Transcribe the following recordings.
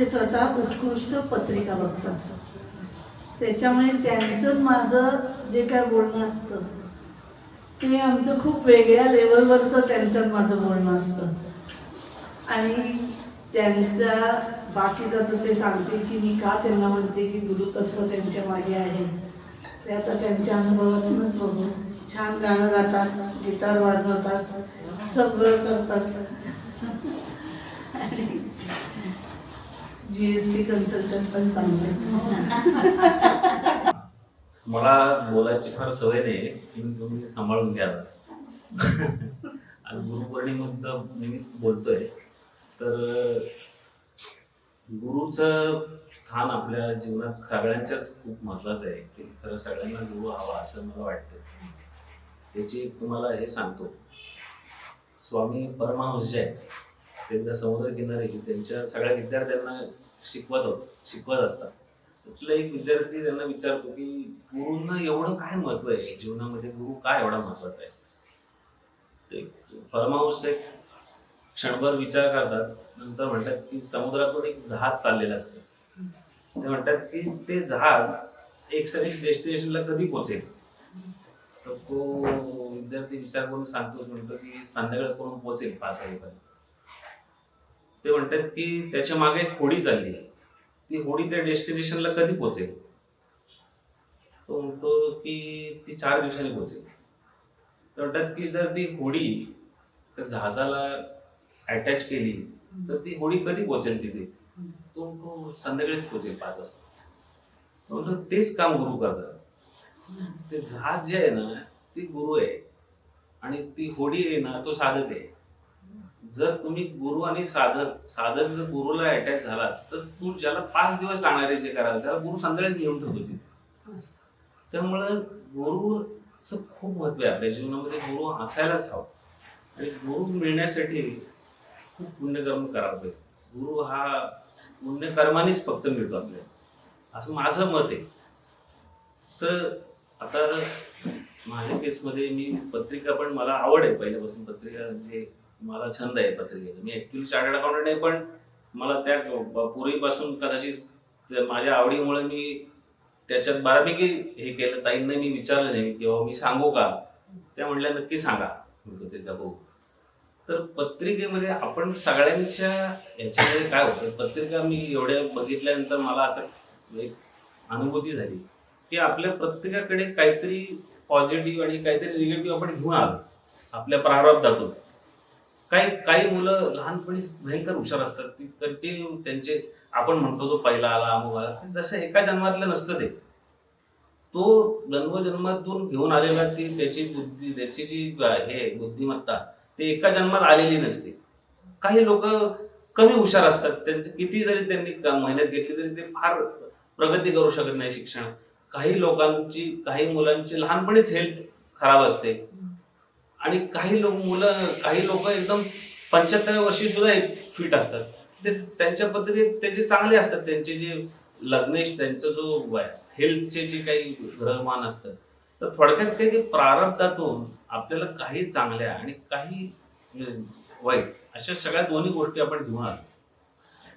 ते स्वतः उत्कृष्ट पत्रिका बघतात. त्याच्यामुळे त्यांचं माझं जे काय बोलणं असतं ते आमचं खूप वेगळ्या लेवलवरचं त्यांचं माझं बोलणं असतं. आणि त्यांचा बाकीचं तर ते सांगतील की मी का त्यांना म्हणते की गुरुतत्व त्यांच्या मागे आहे. ते आता त्यांच्या अनुभवातूनच बघू छान गाणं गातात गिटार वाजवतात सगळं करतात. जीएसटी कन्सल्टंट पण चांगले मला बोलायची फार सवय नाही की तुम्ही सांभाळून घ्या. आज गुरुपौर्णिमेबद्दल निमित्त बोलतोय. तर गुरुचं स्थान आपल्या जीवनात सगळ्यांच्याच खूप महत्वाचं आहे की खरं सगळ्यांना गुरु हवा असं मला वाटतं. त्याची तुम्हाला हे सांगतो. स्वामी परमहंस जे आहेत त्यांना समुद्र किनारे त्यांच्या सगळ्या विद्यार्थ्यांना शिकवत होत शिकवत असतात. कुठला एक विद्यार्थी त्यांना विचारतो की गुरुंना एवढं काय महत्त्व आहे? जीवनामध्ये गुरु काय एवढा महत्त्वाचा आहे? ते परमांश एक क्षणभर विचार करतात नंतर म्हणतात की समुद्रातून एक जहाज चाललेलं असतं. ते म्हणतात की ते जहाज एक सरीश डेस्टिनेशनला कधी पोहोचेल? तर तो विद्यार्थी विचार करून सांगतो म्हणतो की संध्याकाळपर्यंत पोहोचेल पाच वाजेपर्यंत. ते म्हणतात की त्याच्यामागे एक होडी चालली. आहे ती होडी त्या डेस्टिनेशनला कधी पोहोचेल? तो म्हणतो की ती चार दिवसांनी पोहोचेल. तर म्हणतात की जर ती होडी त्या जहाजाला अटॅच केली तर ती होडी कधी पोहोचेल तिथे? तो म्हणतो संध्याकाळीच पोहोचेल पाच वाजता. तो म्हणतो तेच काम गुरु करतात. ते जहाज जे आहे ना ती गुरु आहे. आणि ती होडी आहे ना तो साधक आहे. जर तुम्ही गुरु आणि साधक साधक जर गुरुला अटॅच झाला तर तू ज्याला पाच दिवस लागणारे जे कराल त्याला गुरु संध्याकाळीच घेऊन ठेवतो तिथे. त्यामुळं गुरुचं खूप महत्त्व आहे. आपल्या जीवनामध्ये गुरु असायलाच हवा. आणि गुरु मिळण्यासाठी खूप पुण्यकर्म करावं पाहिजे गुरु हा पुण्यकर्मानेच फक्त मिळतो आपल्याला. असं माझं मत आहे. सर आता माझ्या केसमध्ये मी पत्रिका पण मला आवड आहे. पहिल्यापासून पत्रिका म्हणजे मला छंद आहे पत्रिकेचा. मी ऍक्च्युली चार्टर्ड अकाउंटंट आहे पण मला त्या पूर्वीपासून कदाचित माझ्या आवडीमुळे मी त्याच्यात बऱ्यापैकी हे केलं. ताईंना मी विचारलं नाही किंवा मी सांगू का? त्या म्हटल्या नक्की सांगा. मी पत्रिका बघू. तर पत्रिकेमध्ये आपण सगळ्यांच्या याच्यामध्ये काय होतं? पत्रिका मी एवढ्या बघितल्यानंतर मला असं एक अनुभूती झाली की आपल्या प्रत्येकाकडे काहीतरी पॉझिटिव्ह आणि काहीतरी निगेटिव्ह आपण घेऊन आलो आपल्या प्रारब्धातून. काही काही मुलं लहानपणी भयंकर हुशार असतात. ती कंटिन्यू त्यांचे आपण म्हणतो तो पहिला आला अमुक आला तसं एका जन्मातलं नसतं ते. तो जन्मजन्मातून घेऊन आलेला ती त्याची बुद्धी त्याची जी हे बुद्धिमत्ता ते एका जन्मात आलेली नसते. काही लोक कमी हुशार असतात. त्यांचे किती जरी त्यांनी मेहनत घेतली तरी ते फार प्रगती करू शकत नाही शिक्षण. काही लोकांची काही मुलांची लहानपणीच हेल्थ खराब असते. आणि काही लोक मुलं काही लोक एकदम पंच्याहत्तर वर्षी सुद्धा फिट असतात. ते त्यांच्या पद्धतीने त्याचे चांगले असतात त्यांचे जे लग्नेश त्यांचा जो हेल्थचे जे काही ग्रहमान असतात तर थोडक्यात काही प्रारब्धातून आपल्याला काही चांगल्या आणि काही वाईट अशा सगळ्या दोन्ही गोष्टी आपण घेऊन आलो.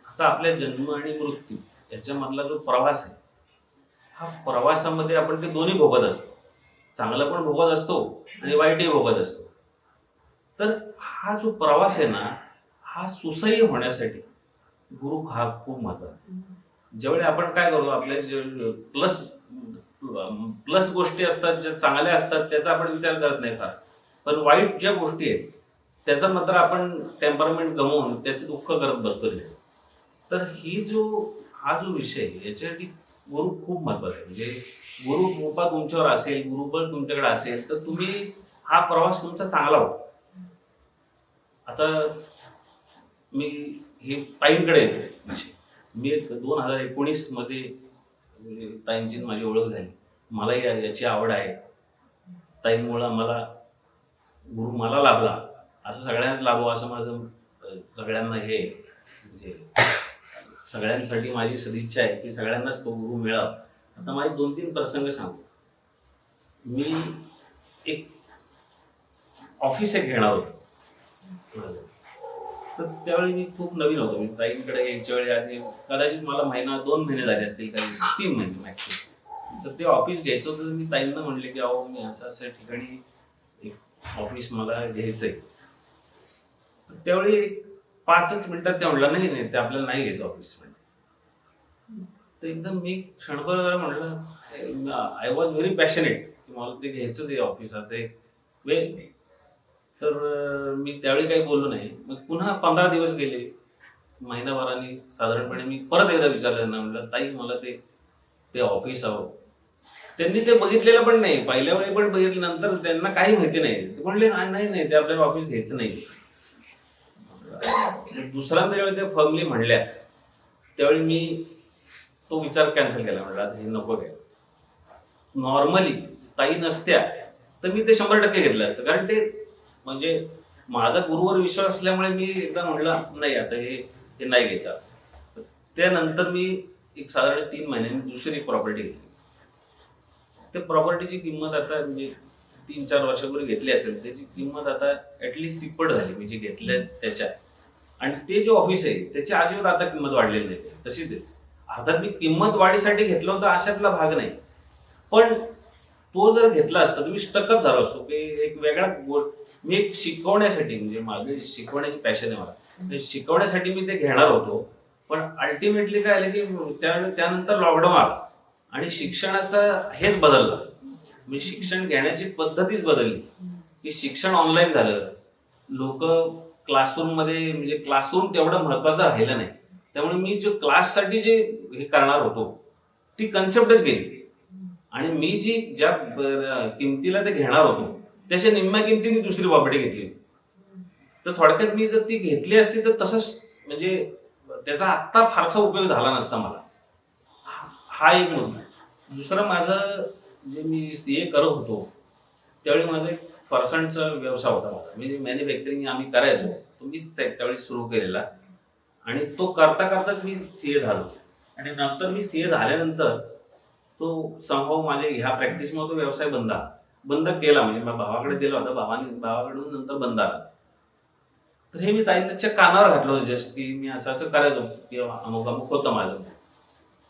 आता आपल्या जन्म आणि मृत्यू याच्यामधला जो प्रवास आहे हा प्रवासामध्ये आपण ते दोन्ही भोगत असतो. चांगला पण भोगत असतो आणि वाईटही भोगत असतो. तर हा जो प्रवास आहे ना हा सुसह्य होण्यासाठी गुरु हा खूप महत्त्वाचा ज्यावेळी आपण काय करतो आपल्या जे प्लस प्लस गोष्टी असतात ज्या चांगल्या असतात त्याचा आपण विचार करत नाही फार. पण वाईट ज्या गोष्टी आहेत त्याचा मात्र आपण टेम्परमेंट गमावून त्याचे दुःख करत बसतो तर ही जो हा जो विषय याच्यासाठी गुरु खूप महत्त्वाचा आहे. म्हणजे गुरु कृपा तुमच्यावर असेल गुरुबळ तुमच्याकडे असेल तर तुम्ही हा प्रवास तुमचा चांगला हो आता मी हे ताईंकडे येतो. म्हणजे मी एक दोन हजार एकोणीसमध्ये म्हणजे ताईंची माझी ओळख झाली. मला याची आवड आहे. ताईंमुळं मला गुरु मला लाभला. असं सगळ्यांनाच लाभो असं माझं सगळ्यांना हे म्हणजे सगळ्यांसाठी माझी सदिच्छा आहे की सगळ्यांनाच तो गुरु मिळावा. आता माझे दोन तीन प्रसंग सांगतो मी एक ऑफिस एक घेणार होतो. तर त्यावेळी मी खूप नवीन होतो. मी ताईंकडे यायच्या वेळी आधी कदाचित मला महिना दोन महिने झाले असतील काही तीन महिने मॅक्सिमम तर ते ऑफिस घ्यायचं होतं तर मी ताईंना म्हणले की अहो मी असं असं ठिकाणी एक ऑफिस मला घ्यायचं तर त्यावेळी एक पाचच मिनिटात त्या म्हणला नाही नाही ते आपल्याला नाही घ्यायचं ऑफिस म्हणजे तर एकदम मी क्षणभर म्हटलं आय वॉज व्हेरी पॅशनेट की मला ते घ्यायचंच आहे ऑफिस ते वे तर मी त्यावेळी काही बोललो नाही. मग पुन्हा पंधरा दिवस गेले. महिनाभराने साधारणपणे मी परत एकदा विचारलं त्यांना म्हटलं ताई मला ते ते ऑफिस हवं. त्यांनी ते बघितलेलं पण नाही. पहिल्या वेळी पण बघितलं नंतर त्यांना काही माहिती नाही. ते म्हणले "नाही नाही नाही ते आपल्याला ऑफिस घ्यायचं नाही. दुसऱ्यांदा ज्यावेळी त्या फर्मली म्हणल्या त्यावेळी मी तो विचार कॅन्सल केला म्हणला हे नको घ्या नॉर्मली ताई नसत्या तर मी ते शंभर टक्के घेतलं. असतं कारण ते म्हणजे माझा गुरुवर विश्वास असल्यामुळे मी एकदा म्हटला नाही आता हे हे नाही घ्यायचं त्यानंतर मी एक साधारण तीन महिन्यांनी दुसरी प्रॉपर्टी घेतली. त्या प्रॉपर्टीची किंमत आता म्हणजे तीन चार वर्षापूर्वी घेतली असेल त्याची किंमत आता ऍटलिस्ट तिप्पट झाली मी जी घेतल्या त्याच्या. आणि ते जे ऑफिस आहे त्याची अजिबात आता किंमत वाढलेली नाही. तशीच आहे. अर्थात मी किंमत वाढीसाठी घेतलं होतं अशातला भाग नाही. पण तो जर घेतला असता तर मी स्टकअप झालो असतो की एक वेगळा गोष्ट मी एक शिकवण्यासाठी म्हणजे माझे शिकवण्याची पॅशन आहे मला. शिकवण्यासाठी मी ते घेणार होतो पण अल्टिमेटली काय आलं की त्या त्यानंतर लॉकडाऊन आला. आणि शिक्षणाचा हेच बदललं. मी शिक्षण घेण्याची पद्धतीच बदलली. की शिक्षण ऑनलाईन झालं. लोक क्लासरूममध्ये म्हणजे क्लासरूम तेवढं महत्वाचं राहिलं नाही. त्यामुळे मी जो क्लाससाठी जे हे करणार होतो ती कन्सेप्टच गेली. आणि मी जी ज्या किमतीला ते घेणार होतो त्याच्या निम्म्या किमतीने दुसरी प्रॉपर्टी घेतली. तर थोडक्यात मी जर ती घेतली असती तर तसंच म्हणजे त्याचा आत्ता फारसा उपयोग झाला नसता मला. हा- हा एक मुद्दा. दुसरं माझं जे मी सी ए करत होतो त्यावेळी माझा एक फरसांडचा व्यवसाय होता माझा. म्हणजे मॅन्युफॅक्चरिंग आम्ही करायचो तो मी त्यावेळी सुरू केलेला. आणि तो करता करताच मी सी ए झालो. आणि नंतर मी सी ए झाल्यानंतर तो संभव माझे ह्या प्रॅक्टिसमुळे तो व्यवसाय बंद आला. बंद केला म्हणजे माझ्या भावाकडे दिला होता भावाने भावाकडून नंतर बंद आला. तर हे मी ताईंच्या कानावर घातलं होतं जस्ट की मी असं असं करायचो किंवा अमुक अमुक होतं माझं.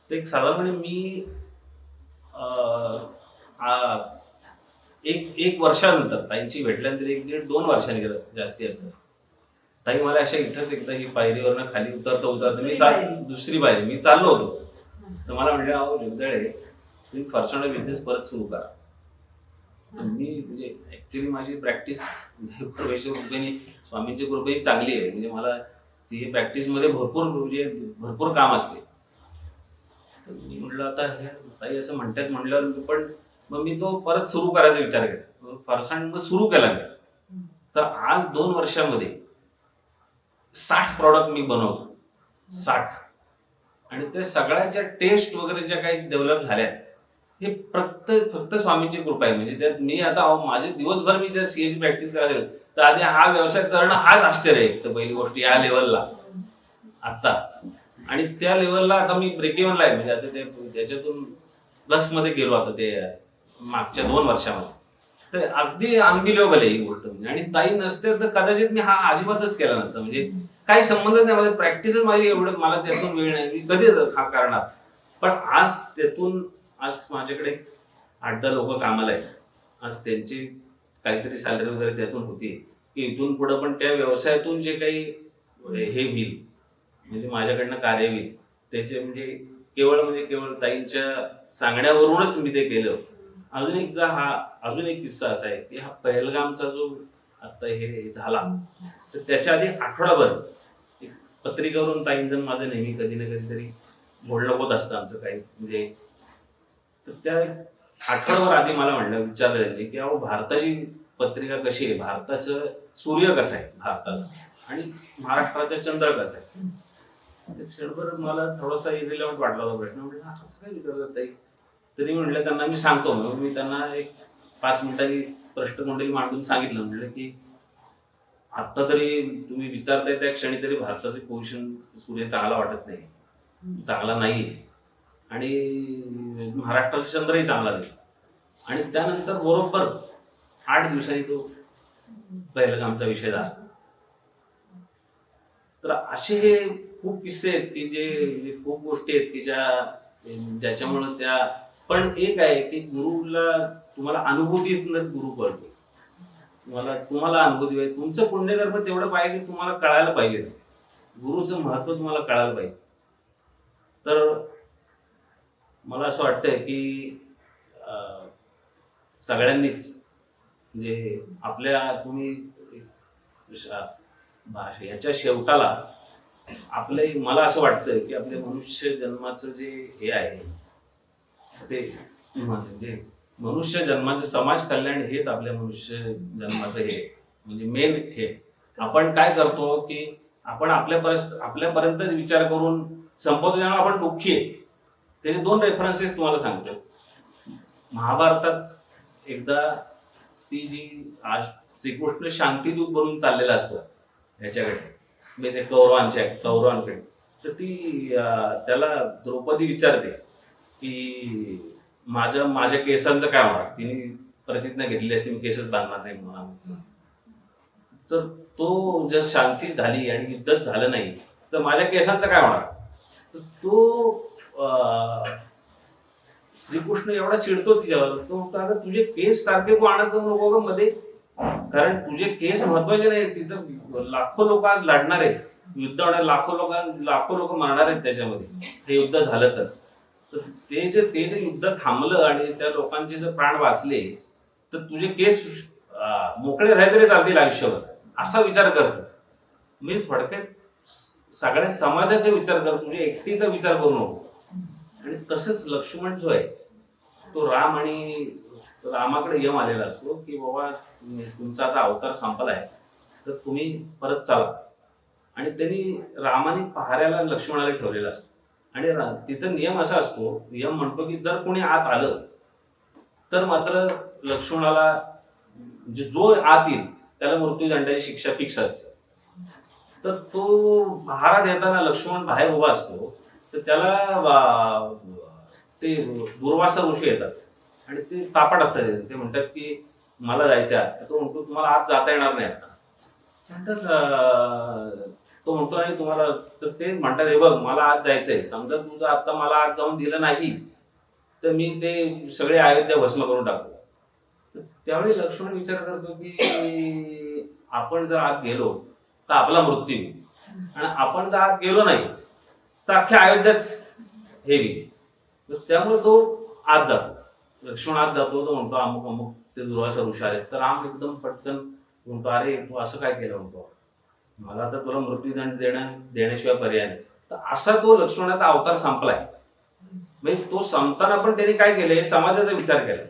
तर एक साधारणपणे मी एक एक वर्षानंतर ताईंची भेटल्यानंतर एक दीड दोन वर्षांनी गेलं जास्ती असतं. ताई मला अशा इथंच एकदा ही पायरीवरनं खाली उतरता उतरता मी चाल पायरी. दुसरी पायरी. मी चाललो होतो. तर मला म्हणले अहो जुगदळे तुम्ही फरसाणा बिझनेस परत सुरू करा. मी म्हणजे ऍक्च्युली माझी प्रॅक्टिस कृपेने स्वामींची कृपेने चांगली आहे. म्हणजे मला सी ए प्रॅक्टिसमध्ये भरपूर म्हणजे भरपूर काम असते. मी म्हटलं आता हे ताई असं म्हणतात म्हणल्यावर मी पण मग मी तो परत सुरू करायचा विचार केला. फरसाण मग सुरू केला मी. तर आज दोन वर्षामध्ये साठ प्रॉडक्ट मी बनवतो. साठ. आणि ते सगळ्याच्या टेस्ट वगैरे ज्या काही डेव्हलप झाल्या हे फक्त फक्त स्वामींची कृपा आहे. म्हणजे त्यात मी आता माझे दिवसभर मी त्या सीएची प्रॅक्टिस करायला तर आधी हा व्यवसाय करणं आज आश्चर्य आहे एक तर पहिली गोष्ट या लेवलला आता आणि त्या लेवलला आता मी ब्रेक इव्हनला आहे. म्हणजे आता ते त्याच्यातून प्लसमध्ये गेलो आता ते मागच्या दोन वर्षामध्ये. तर अगदी अनबिलिव्हेबल आहे ही गोष्ट म्हणजे आणि ताई नसते तर कदाचित मी हा अजिबातच केला नसता. म्हणजे काही संबंधच नाही. माझी प्रॅक्टिसच माझी एवढं मला त्यातून वेळ नाही. मी कधी हा करणार. पण आज त्यातून आज माझ्याकडे आठ दहा लोक कामाला आहेत. आज त्यांची काहीतरी सॅलरी वगैरे त्यातून होती. की इथून पुढं पण त्या व्यवसायातून जे काही हे होईल म्हणजे माझ्याकडनं कार्य होईल त्याचे म्हणजे केवळ म्हणजे केवळ ताईंच्या सांगण्यावरूनच मी ते केलं. अजून एक जा हा अजून एक किस्सा असा आहे की हा पहलगामचा जो आता हे झाला तर त्याच्या आधी आठवडाभर एक पत्रिकावरून ताईंजण माझं नेहमी कधी ना कधीतरी बोलणं होत असतं आमचं काही म्हणजे तर त्या आठवडाभर आधी मला म्हणलं विचारलं त्यांनी की अहो भारताची पत्रिका कशी आहे? भारताचं सूर्य कसं आहे भारताचा आणि महाराष्ट्राचा चंद्र कसा आहे? क्षणभर मला थोडासा इरिलेवंट वाटला होता प्रश्न. म्हटलं "हा, असं काय विचारतात ताई? तरी म्हटलं त्यांना मी सांगतो. मग मी त्यांना एक पाच मिनिटांनी प्रश्नमंडळी मांडून सांगितलं. म्हटलं की आत्ता तरी तुम्ही विचारताय त्या क्षणी तरी भारताचे पोझिशन सूर्य चांगला वाटत नाही. चांगला नाही आणि महाराष्ट्राचा चंद्रही चांगला नाही. आणि त्यानंतर बरोबर आठ दिवसांनी तो पहिलगामचा विषय झाला. तर असे हे खूप किस्से आहेत की जे खूप गोष्टी आहेत की ज्या ज्याच्यामुळे त्या पण एक आहे की गुरुला तुम्हाला अनुभूतीतनं गुरु कळतो तुम्हाला तुम्हाला अनुभूती पाहिजे. तुमचं पुण्यकर्म तेवढं पाहिजे की तुम्हाला कळायला पाहिजे. गुरुचं महत्त्व तुम्हाला कळायला पाहिजे. तर मला असं वाटतंय की सगळ्यांनीच म्हणजे आपल्या तुम्ही भाषा ह्याच्या शेवटाला आपले मला असं वाटतं की आपल्या मनुष्य जन्माचं जे हे आहे ते म्हणजे मनुष्य जन्माचे समाज कल्याण हेच आपल्या मनुष्य जन्माचं हे. म्हणजे मेन हे. आपण काय करतो की आपण आपल्या आपल्यापर्यंतच विचार करून संपवतो ज्यामुळे आपण दुःखी आहे. त्याचे दोन रेफरन्सेस तुम्हाला सांगतो. महाभारतात एकदा ती जी आज श्रीकृष्ण शांतीदूत बनून चाललेला असतो याच्याकडे. म्हणजे ते कौरवांच्या कौरवांकडे. तर ती त्याला द्रौपदी विचारते. की माझ्या माझ्या केसांचं काय होणार? तिने प्रतिज्ञा घेतली असती मी केसच बांधणार नाही म्हणून. तर तो जर शांती झाली आणि युद्धच झालं नाही तर माझ्या केसांचं काय होणार? तर तो अं, श्रीकृष्ण एवढा चिडतो तिच्यावर तो म्हणतो अगं तुझे केस सारखे को आणत नको ग मध्ये. कारण तुझे केस महत्त्वाचे नाही तिथं लाखो लोक आज लढणार आहेत. युद्ध होणार लाखो लोक लाखो लोक मरणार आहेत त्याच्यामध्ये. हे युद्ध झालं तर. ते जे ते जे युद्ध थांबलं आणि त्या लोकांचे जर प्राण वाचले तर तुझे केस मोकळे राहिले तरी चालतील आयुष्यावर असा विचार कर. मी थोडक्यात सगळ्या समाजाचा विचार कर. तुझ्या एकटीचा विचार करू नको. आणि तसंच लक्ष्मण जो आहे तो राम आणि रामाकडे यम आलेला असतो की बाबा तुमचा आता अवतार संपलाय तर तुम्ही परत चाला. आणि त्यांनी रामाने पहाऱ्याला लक्ष्मणाला ठेवलेला असतो. आणि तिथं नियम असा असतो नियम म्हणतो की जर कोणी आत आलं तर मात्र लक्ष्मणाला जो आत येईल त्याला मृत्यूदंडाची शिक्षा फिक्स असते. तर तो पहारा देताना लक्ष्मण बाहेर उभा असतो तर त्याला ते दुर्वासा ऋषी येतात. आणि ते तापट असतात ते म्हणतात की मला जायचं आहे तो म्हणतो तुम्हाला आत जाता येणार नाही आता. म्हणतात तो म्हणतो आणि तुम्हाला तर ते म्हणतात हे बघ मला आज जायचंय. समजा तुझं आता मला आज जाऊन दिलं नाही तर मी ते सगळे अयोध्या भस्म करून टाकतो तर त्यावेळी लक्ष्मण विचार करतो की आपण जर आत गेलो तर आपला मृत्यू होईल आणि आपण जर आत गेलो नाही तर अख्ख्या अयोध्याच हे गेली तर त्यामुळे तो आत जातो. लक्ष्मण आत जातो तो म्हणतो अमुक अमुक ते दुर्वासा ऋषा आहेत. तर राम एकदम पटकन म्हणतो अरे तू असं काय केलं? म्हणतो मला तर तुला मृत्यूदंड देणं देण्याशिवाय पर्याय नाही. तर असा तो लक्ष्मणाचा अवतार संपलाय. म्हणजे तो संपताना पण त्याने काय केले समाजाचा विचार केला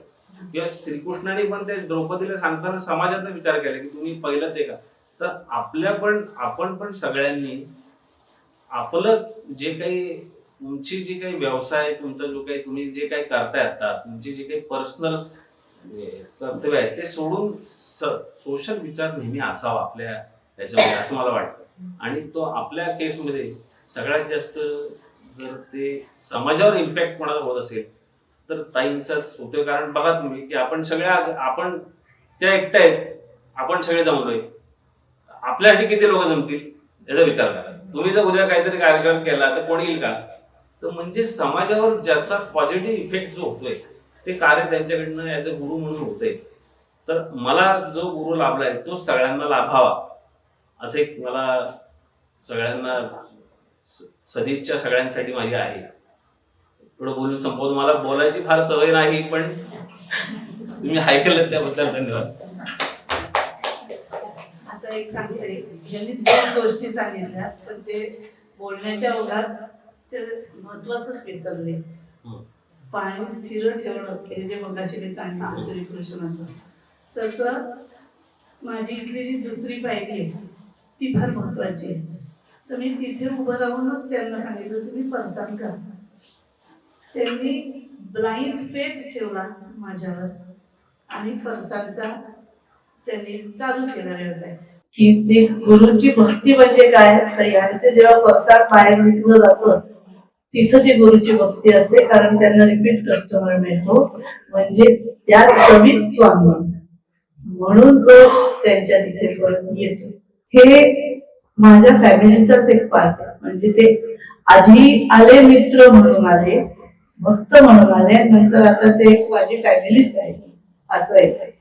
किंवा श्रीकृष्णाने पण ते द्रौपदीला सांगताना समाजाचा विचार केला की तुम्ही पहिलं ते का तर आपल्या पण आपण पण सगळ्यांनी आपलं जे काही तुमची जी काही व्यवसाय तुमचा जो काही तुम्ही जे काही करताय आता तुमची जी काही पर्सनल कर्तव्य आहे ते सोडून सोशल विचार नेहमी असावा आपल्या त्याच्यामध्ये असं मला वाटतं. आणि तो आपल्या केसमध्ये सगळ्यात जास्त जर ते समाजावर इम्पॅक्ट कोणाला होत असेल तर ताईंचाच होतोय कारण बघा तुम्ही की आपण सगळ्या आपण त्या एकट्या आहेत आपण सगळे जमलोय आपल्यासाठी किती लोक जमतील याचा विचार करा. तुम्ही जर उद्या काहीतरी कार्यक्रम केला तर कोणी येईल का? तर म्हणजे समाजावर ज्याचा पॉझिटिव्ह इफेक्ट जो होतोय ते कार्य त्यांच्याकडनं ॲज अ गुरु म्हणून होतंय. तर मला जो गुरु लाभलाय तो सगळ्यांना लाभावा. असं एक मला सगळ्यांना सदिच्छा सगळ्यांसाठी माझी आहे. थोडं बोलून संपवतो मला बोलायची फार सवय नाही पण तुम्ही ऐकलं त्याबद्दल धन्यवाद. आता एक सांगते यांनी दोन गोष्टी सांगितल्या पण ते बोलण्याच्या ओघात ते महत्वाचंच विसरले. पाणी स्थिर ठेवणं हे जे मगाशी मी सांगितलं श्रीकृष्णाचं. तसं माझी इथली जी दुसरी पायरी आहे ती फार महत्वाची आहे. तर मी तिथे उभं राहूनच त्यांना सांगितलं तुम्ही परसान करा. त्यांनी ब्लाइंड फेथ ठेवला माझ्यावर. आणि फरसाणचा त्यांनी चालू केला व्यवसाय. की ते गुरुची भक्ती म्हणजे काय? यांचे जेव्हा फरसाण बाहेर विकलं जातं तिथं ती गुरुची भक्ती असते कारण त्यांना रिपीट कस्टमर मिळतो. म्हणजे त्या कमीच स्वामी. म्हणून तो त्यांच्या तिथे परत येतो. हे माझ्या फॅमिलीचाच एक पार्ट आहे. म्हणजे ते आधी आले मित्र म्हणून आले भक्त म्हणून आले नंतर आता ते एक माझी फॅमिलीच आहे. असं आहे.